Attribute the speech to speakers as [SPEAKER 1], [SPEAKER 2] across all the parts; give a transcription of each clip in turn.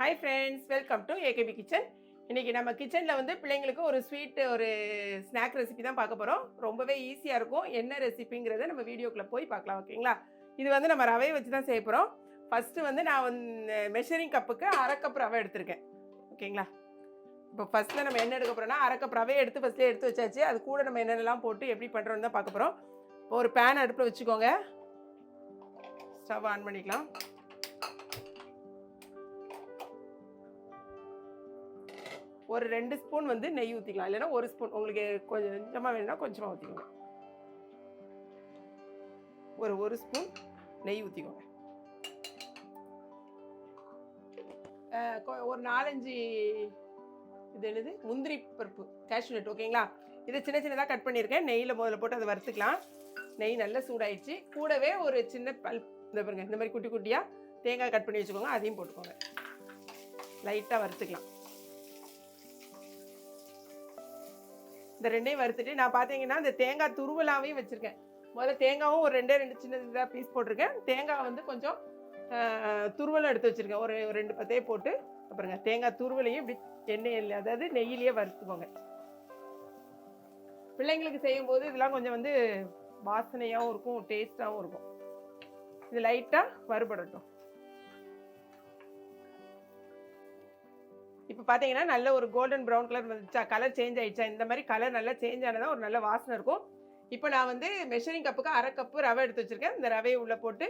[SPEAKER 1] Hi friends welcome to AKP kitchen இன்றைக்கி நம்ம கிச்சனில் வந்து பிள்ளைங்களுக்கு ஒரு ஸ்வீட் ஒரு ஸ்நாக் ரெசிபி தான் பார்க்க போகிறோம் ரொம்பவே ஈஸியாக இருக்கும். என்ன ரெசிபிங்கிறத நம்ம வீடியோக்குள்ளே போய் பார்க்கலாம் ஓகேங்களா? இது வந்து நம்ம ரவையை வச்சு தான் செய்ய போகிறோம் ஃபஸ்ட்டு வந்து நான் வந்து மெஷரிங் கப்புக்கு அரை கப் ரவை எடுத்திருக்கேன். ஓகேங்களா? இப்போ ஃபஸ்ட்டில் நம்ம என்ன எடுக்க போகிறோம்னா அரை கப் ரவையை எடுத்து ஃபஸ்ட்லேயே எடுத்து வச்சாச்சு. அது கூட நம்ம என்னென்னலாம் போட்டு எப்படி பண்ணுறோன்னு தான் பார்க்க போகிறோம் ஒரு பேன் அடுப்பில் வச்சுக்கோங்க. ஸ்டவ் ஆன் பண்ணிக்கலாம். ஒரு ரெண்டு ஸ்பூன் வந்து நெய் ஊற்றிக்கலாம் இல்லைன்னா ஒரு ஸ்பூன். உங்களுக்கு கொஞ்சம் கொஞ்சமாக வேணும்னா கொஞ்சமாக ஊற்றிக்கோங்க ஒரு ஒரு ஸ்பூன் நெய் ஊற்றிக்கோங்க ஒரு நாலஞ்சு இது என்னது? முந்திரி பருப்பு. கேஷ்யூ நட் ஓகேங்களா? இதை சின்ன சின்னதாக கட் பண்ணியிருக்கேன். நெய்யில் முதல்ல போட்டு அதை வறுத்துக்கலாம். நெய் நல்லா சூடாயிடுச்சு. கூடவே ஒரு சின்ன பல் இந்த பாருங்க இந்த மாதிரி குட்டி குட்டியாக தேங்காய் கட் பண்ணி வச்சுக்கோங்க. அதையும் போட்டுக்கோங்க. லைட்டாக வறுத்துக்கலாம். இந்த ரெண்டையும் வறுத்துட்டு நான் பார்த்தீங்கன்னா இந்த தேங்காய் துருவலாவையும் வச்சுருக்கேன். முதல்ல தேங்காவும் ஒரு ரெண்டே ரெண்டு சின்ன இதாக பீஸ் போட்டிருக்கேன். தேங்காய் வந்து கொஞ்சம் ஆஹ், துருவலும் எடுத்து வச்சுருக்கேன். ஒரு ஒரு ரெண்டு பத்தையே போட்டு அப்புறங்க தேங்காய் துருவலையும் இப்படி எண்ணெயில் அதாவது நெய்யிலேயே வறுத்துக்கோங்க. பிள்ளைங்களுக்கு செய்யும்போது இதெல்லாம் கொஞ்சம் வந்து வாசனையாகவும் இருக்கும் டேஸ்ட்டாகவும் இருக்கும். இது லைட்டாக வறுபடட்டும். இப்போ பார்த்தீங்கன்னா நல்ல ஒரு கோல்டன் ப்ரௌன் கலர் வந்துச்சா கலர் சேஞ்ச் ஆயிடுச்சா? இந்த மாதிரி கலர் நல்லா சேஞ்ச் ஆனதான் ஒரு நல்ல வாசனை இருக்கும். இப்போ நான் வந்து மெஷரிங் கப்புக்கு அரை கப்பு ரவை எடுத்து வச்சுருக்கேன். இந்த ரவையை உள்ளே போட்டு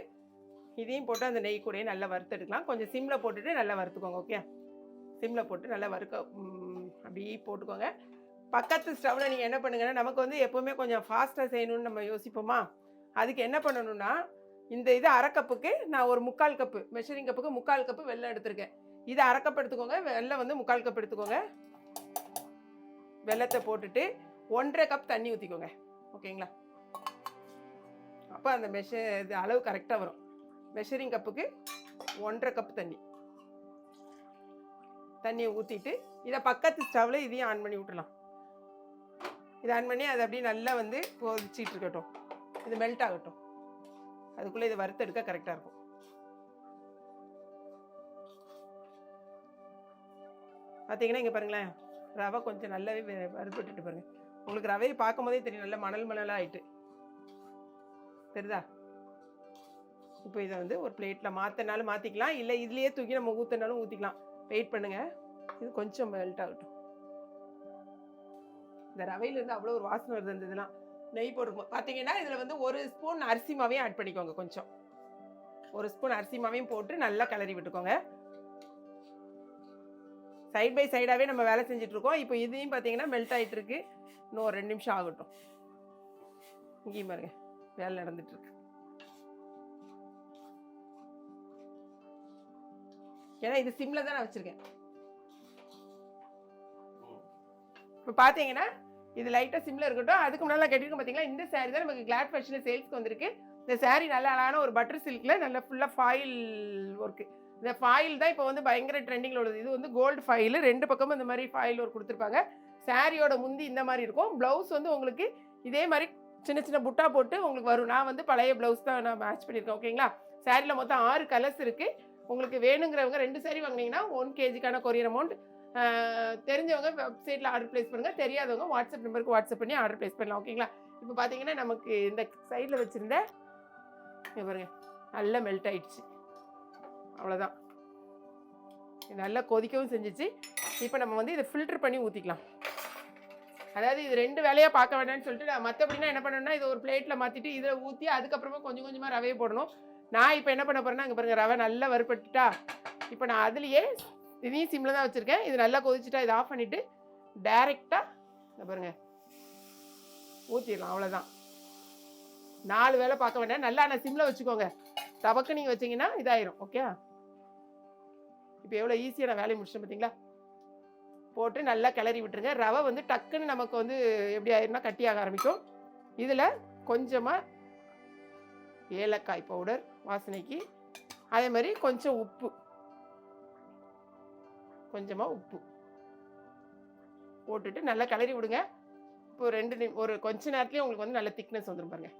[SPEAKER 1] இதையும் போட்டு அந்த நெய் கூடயே நல்லா வறுத்தெடுக்கலாம் கொஞ்சம் சிம்மில் போட்டுட்டு நல்லா வறுத்துக்கோங்க ஓகே சிம்மில் போட்டு நல்லா வறுக்க அப்படியே போட்டுக்கோங்க. பக்கத்து ஸ்டவ்வில் நீங்கள் என்ன பண்ணுங்கன்னா நமக்கு வந்து எப்போவுமே கொஞ்சம் ஃபாஸ்ட்டாக செய்யணும்னு நம்ம யோசிப்போமா? அதுக்கு என்ன பண்ணணும்னா இந்த இது அரை கப்புக்கு நான் ஒரு முக்கால் கப்பு மெஷரிங் கப்புக்கு முக்கால் கப்பு வெள்ளம் எடுத்திருக்கேன். இதை அரை எடுத்துக்கோங்க வெல்லம் வந்து முக்கால் கப் எடுத்துக்கோங்க. வெல்லத்தை போட்டுட்டு ஒன்றரை கப் தண்ணி ஊற்றிக்கோங்க ஓகேங்களா? அப்போ அந்த மெஷ இது அளவு கரெக்டாக வரும். மெஷரிங் கப்புக்கு ஒன்றரை கப் தண்ணி. தண்ணியை ஊற்றிட்டு இதை பக்கத்து ஸ்டவ்வில் இதையும் ஆன் பண்ணி விட்டுலாம் இதை ஆன் பண்ணி அதை அப்படியே நல்லா வந்து கொதிச்சிட்டு இருக்கட்டும். இது மெல்ட் ஆகட்டும். அதுக்குள்ளே இதை வறுத்தெடுக்க கரெக்டாக இருக்கும். பார்த்தீங்கன்னா இங்கே பாருங்களேன் ரவை கொஞ்சம் நல்லாவே வெ- வறுபட்டுட்டு பாருங்க. உங்களுக்கு ரவையை பார்க்கும் போதே தெரியும் நல்லா மணல் மணலாக ஆயிட்டு. தெரியுதா? இப்போ இதை வந்து ஒரு பிளேட்டில் மாற்றினாலும் மாற்றிக்கலாம் இல்லை இதுலேயே தூக்கி நம்ம ஊற்றினாலும் ஊற்றிக்கலாம் வெயிட் பண்ணுங்கள் இது கொஞ்சம் மெல்ட் ஆகட்டும். இந்த ரவையிலேருந்து அவ்வளோ ஒரு வாசனை வருது அந்த இதெல்லாம். நெய் போட்டுருக்கும் பார்த்தீங்கன்னா இதில் வந்து ஒரு ஸ்பூன் அரிசி மாவையும் ஆட் பண்ணிக்கோங்க கொஞ்சம். ஒரு ஸ்பூன் அரிசி மாவையும் போட்டு நல்லா கிளறி விட்டுக்கோங்க. சைட் பை சைடாகவே நம்ம வேலை செஞ்சுட்டு இருக்கோம் இப்போ இதையும் பார்த்தீங்கன்னா மெல்ட் ஆகிட்டுருக்கு இன்னும் ஒரு ரெண்டு நிமிஷம் ஆகட்டும். இங்கேயும் பாருங்க. வேலை நடந்துட்டு இருக்கு ஏன்னா இது சிம்ல தான் நான் வச்சிருக்கேன். இப்போ பார்த்தீங்கன்னா இது லைட்டாக சிம்ல இருக்கட்டும். அதுக்கு முன்னாடி கேட்டிருக்கோம் பார்த்தீங்கன்னா பார்த்தீங்களா இந்த சேரீ தான் நமக்கு கிளாட் ஃபேஷனில் சேல்ஸ்க்கு வந்திருக்கு. இந்த சேரீ நல்ல அழகான ஒரு பட்டர் சில்கில் நல்ல ஃபுல்லாக ஃபாயில் ஒர்க்கு இந்த ஃபாயில் தான் இப்போ வந்து பயங்கர ட்ரெண்டிங்கில் உள்ளது. இது வந்து கோல்டு ஃபாயில் ரெண்டு பக்கமும் இந்த மாதிரி ஃபாயில் ஒர்க் கொடுத்துருப்பாங்க. சாரியோட முந்தி இந்த மாதிரி இருக்கும். ப்ளவுஸ் வந்து உங்களுக்கு இதே மாதிரி சின்ன சின்ன புட்டா போட்டு உங்களுக்கு வரும். நான் வந்து பழைய ப்ளவுஸ் தான் நான் மேட்ச் பண்ணியிருக்கேன் ஓகேங்களா சாரியில் மொத்தம் ஆறு கலர்ஸ் இருக்குது உங்களுக்கு வேணுங்கிறவங்க ரெண்டு சாரி வாங்குனீங்கன்னா ஒன் கேஜிக்கான கொரியர் அமௌண்ட் தெரிஞ்சவங்க வெப்சைட்டில் ஆர்டர் ப்ளேஸ் பண்ணுங்கள் தெரியாதவங்க வாட்ஸ்அப் நம்பருக்கு வாட்ஸ்அப் பண்ணி ஆர்டர் ப்ளேஸ் பண்ணலாம் ஓகேங்களா இப்போ பார்த்தீங்கன்னா நமக்கு இந்த சைடில் வச்சுருந்த இங்கே பாருங்க நல்லா மெல்ட் ஆயிடுச்சு. அவ்வளோதான் நல்லா கொதிக்கவும் செஞ்சுச்சு. இப்போ நம்ம வந்து இதை ஃபில்டர் பண்ணி ஊற்றிக்கலாம் அதாவது இது ரெண்டு வேலையாக பார்க்க வேண்டாம்னு சொல்லிட்டு நான் மற்றபடினா என்ன பண்ணணும்னா இதை ஒரு பிளேட்டில் மாற்றிட்டு இதில் ஊற்றி அதுக்கப்புறமா கொஞ்சம் கொஞ்சமாக ரவையை போடணும். நான் இப்போ என்ன பண்ண போகிறேன்னா இங்கே பாருங்க ரவை நல்லா வறுப்பட்டுட்டா இப்போ நான் அதுலேயே இதையும் சிம்மில் தான் வச்சுருக்கேன். இது நல்லா கொதிச்சுட்டா இதை ஆஃப் பண்ணிவிட்டு டைரெக்டாக இங்கே பாருங்கள் ஊற்றிடலாம் அவ்வளோதான் நாலு வேலை பார்க்க வேண்டாம். நல்லா நான் சிம்மில் வச்சுக்கோங்க. தவக்கு நீங்கள் வச்சிங்கன்னா இதாயிரும். ஓகே இப்போ எவ்வளோ ஈஸியாக நான் வேலையை முடிச்சேன் பார்த்தீங்களா போட்டு நல்லா கிளறி விட்டுருங்க. ரவை வந்து டக்குன்னு நமக்கு வந்து எப்படி ஆயிரும்னா கட்டியாக ஆரம்பிக்கும். இதில் கொஞ்சமாக ஏலக்காய் பவுடர் வாசனைக்கு. அதே மாதிரி கொஞ்சம் உப்பு. கொஞ்சமாக உப்பு. போட்டுட்டு நல்லா கிளறி விடுங்க. இப்போ ரெண்டு நிமி ஒரு கொஞ்ச நேரத்துலேயே உங்களுக்கு வந்து நல்ல திக்னஸ் வந்துடும் பாருங்கள்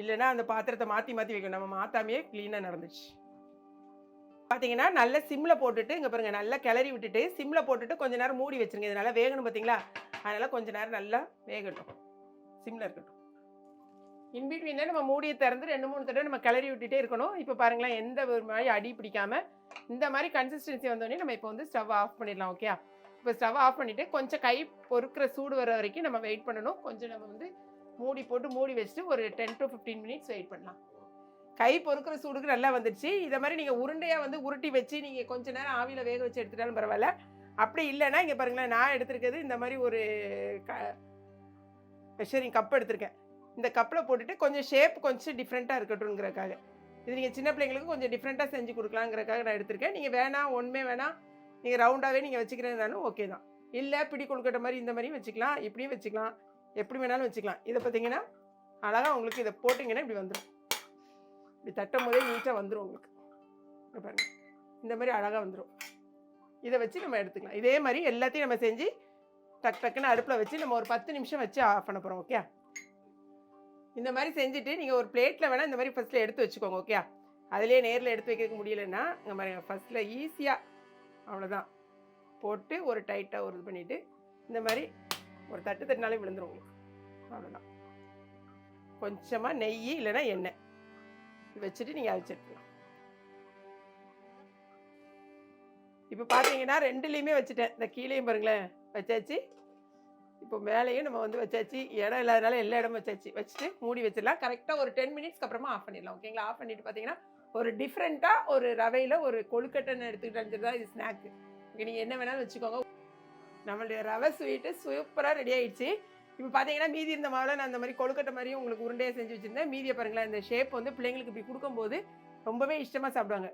[SPEAKER 1] இல்லைன்னா அந்த பாத்திரத்தை மாற்றி மாற்றி வைக்கணும். நம்ம மாற்றாமையே க்ளீனாக நடந்துச்சு. பார்த்தீங்கன்னா நல்ல சிம்மில் போட்டுட்டு இங்கே பாருங்கள் நல்லா கிளறி விட்டுட்டு சிம்மில் போட்டுட்டு கொஞ்ச நேரம் மூடி வச்சிருங்க. இது நல்லா வேகணும் பார்த்தீங்களா அதனால் கொஞ்ச நேரம் நல்லா வேகட்டும். சிம்மில் இருக்கட்டும். இன்பிட்வீனில் நம்ம மூடியை திறந்து ரெண்டு மூணு தடவை நம்ம கிளறி விட்டுட்டே இருக்கணும். இப்போ பாருங்களேன் எந்த ஒரு மாதிரி அடி பிடிக்காம இந்த மாதிரி கன்சிஸ்டன்சி வந்தோடனே நம்ம இப்போ வந்து ஸ்டவ் ஆஃப் பண்ணிடலாம் ஓகே இப்போ ஸ்டவ் ஆஃப் பண்ணிவிட்டு கொஞ்சம் கை பொறுக்கிற சூடு வர வரைக்கும் நம்ம வெயிட் பண்ணணும். கொஞ்சம் நம்ம வந்து மூடி போட்டு மூடி வச்சுட்டு ஒரு ten to fifteen minutes wait பண்ணலாம். கை பொறுக்கிற சூடுக்கு நல்லா வந்துடுச்சு. இதை மாதிரி நீங்கள் உருண்டையாக வந்து உருட்டி வச்சு நீங்கள் கொஞ்ச நேரம் ஆவியில் வேக வச்சு எடுத்துட்டாலும் பரவாயில்ல. அப்படி இல்லைன்னா இங்கே பாருங்களேன் நான் எடுத்திருக்கிறது இந்த மாதிரி ஒரு க மெஷரிங் கப் எடுத்திருக்கேன். இந்த கப்பில் போட்டுட்டு கொஞ்சம் ஷேப் கொஞ்சம் டிஃப்ரெண்ட்டாக இருக்கட்டும்ங்கிறக்காக இது நீங்கள் சின்ன பிள்ளைங்களுக்கு கொஞ்சம் டிஃப்ரெண்ட்டாக செஞ்சு கொடுக்கலாங்கிறக்காக நான் எடுத்திருக்கேன். நீங்கள் வேணாம் ஒன்றுமே வேணாம் நீங்கள் ரவுண்டாகவே நீங்கள் வச்சுக்கிறதுனாலும் ஓகே தான். இல்லை பிடி கொழுக்கட்டை மாதிரி இந்த மாதிரியும் வச்சுக்கலாம் இப்படியும் வச்சுக்கலாம். எப்படி வேணாலும் வச்சுக்கலாம். இதை பார்த்தீங்கன்னா அழகாக உங்களுக்கு இதை போட்டிங்கன்னா இப்படி வந்துடும் இப்படி தட்டும் போதே நீட்டாக வந்துடும் உங்களுக்கு. இங்கே பாருங்கள் இந்த மாதிரி அழகாக வந்துடும் இதை வச்சு நம்ம எடுத்துக்கலாம். இதே மாதிரி எல்லாத்தையும் நம்ம செஞ்சு டக் டக்குன்னு அடுப்பில் வச்சு நம்ம ஒரு பத்து நிமிஷம் வச்சு ஆஃப் பண்ண போகிறோம் ஓகே இந்த மாதிரி செஞ்சுட்டு நீங்கள் ஒரு பிளேட்டில் வேணால் இந்த மாதிரி ஃபஸ்ட்டில் எடுத்து வச்சுக்கோங்க ஓகே அதிலே நேரில் எடுத்து வைக்க முடியலன்னா இந்த மாதிரி ஃபஸ்ட்டில் ஈஸியாக அவ்வளோதான் போட்டு ஒரு டைட்டாக ஒரு இது பண்ணிவிட்டு இந்த மாதிரி ஒரு தட்டு தட்டினாலே விழுந்துரும் உங்களுக்கு. அவ்வளோதான் கொஞ்சமாக நெய் இல்லைன்னா எண்ணெய். வச்சுட்டு நீங்கள் அரைச்சிருக்கலாம் இப்போ பார்த்தீங்கன்னா ரெண்டுலேயுமே வச்சுட்டேன். இந்த கீழேயும் பாருங்களேன். வச்சாச்சு. இப்போ மேலேயும் நம்ம வந்து வச்சாச்சு. இடம் இல்லாதனால எல்லா இடமும் வச்சாச்சு. வச்சுட்டு மூடி வச்சிடலாம். கரெக்டாக ஒரு டென் மினிட்ஸ்க்கு அப்புறமா ஆஃப் பண்ணிடலாம். ஓகேங்களா ஆஃப் பண்ணிட்டு பார்த்தீங்கன்னா ஒரு டிஃப்ரெண்ட்டாக ஒரு ரவையில் ஒரு கொழுக்கட்டைன்னு எடுத்துக்கிட்டு தான் இது ஸ்நாக்கு ஓகே நீங்கள் என்ன வேணாலும் வச்சுக்கோங்க. நம்மளுடைய ரவை ஸ்வீட்டு சூப்பராக ரெடி ஆயிடுச்சு. இப்போ பார்த்தீங்கன்னா மீதி இருந்த மாவில் நான் அந்த மாதிரி கொழுக்கட்டை மாதிரியும் உங்களுக்கு உருண்டையாக செஞ்சு வச்சுருந்தேன். மீதியை பாருங்களேன் இந்த ஷேப் வந்து பிள்ளைங்களுக்கு இப்படி கொடுக்கும்போது ரொம்பவே இஷ்டமாக சாப்பிடுவாங்க.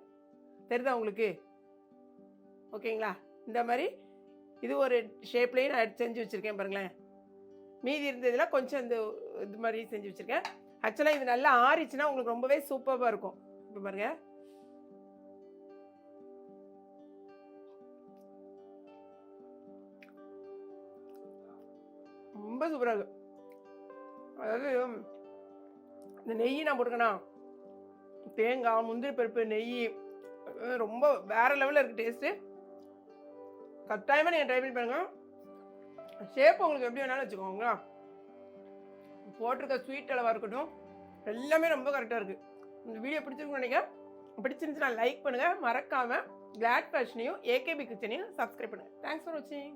[SPEAKER 1] தெரியுதா உங்களுக்கு? ஓகேங்களா? இந்த மாதிரி இது ஒரு ஷேப்லேயும் நான் செஞ்சு வச்சுருக்கேன் பாருங்களேன். மீதி இருந்ததில் கொஞ்சம் இந்த இது மாதிரி செஞ்சு வச்சுருக்கேன். ஆக்சுவலாக இது நல்லா ஆறிச்சுன்னா உங்களுக்கு ரொம்பவே சூப்பராக இருக்கும். இப்போ பாருங்கள் ரொம்ப சூப்பராக இருக்கு. அதாவது இந்த நெய் நான் போட்டுக்கணும் தேங்காய் முந்திரி பருப்பு நெய் அது ரொம்ப வேற லெவலில் இருக்குது டேஸ்ட்டு கட்டாயமாக நீங்கள் ட்ரை பண்ணி பாருங்கள் ஷேப் உங்களுக்கு எப்படி வேணாலும் வச்சுக்கோங்களா போட்டிருக்க ஸ்வீட் அளவாக இருக்கட்டும். எல்லாமே ரொம்ப கரெக்டாக இருக்குது இந்த வீடியோ பிடிச்சிருக்குன்னு நினைக்கிறேன். பிடிச்சிருந்துச்சுன்னா லைக் பண்ணுங்கள் மறக்காமல் கிளாட் ஃபேஷனையும் ஏகேபி கிச்சனையும் சப்ஸ்கிரைப் பண்ணுங்கள் தேங்க்ஸ் ஃபார் வாட்சிங்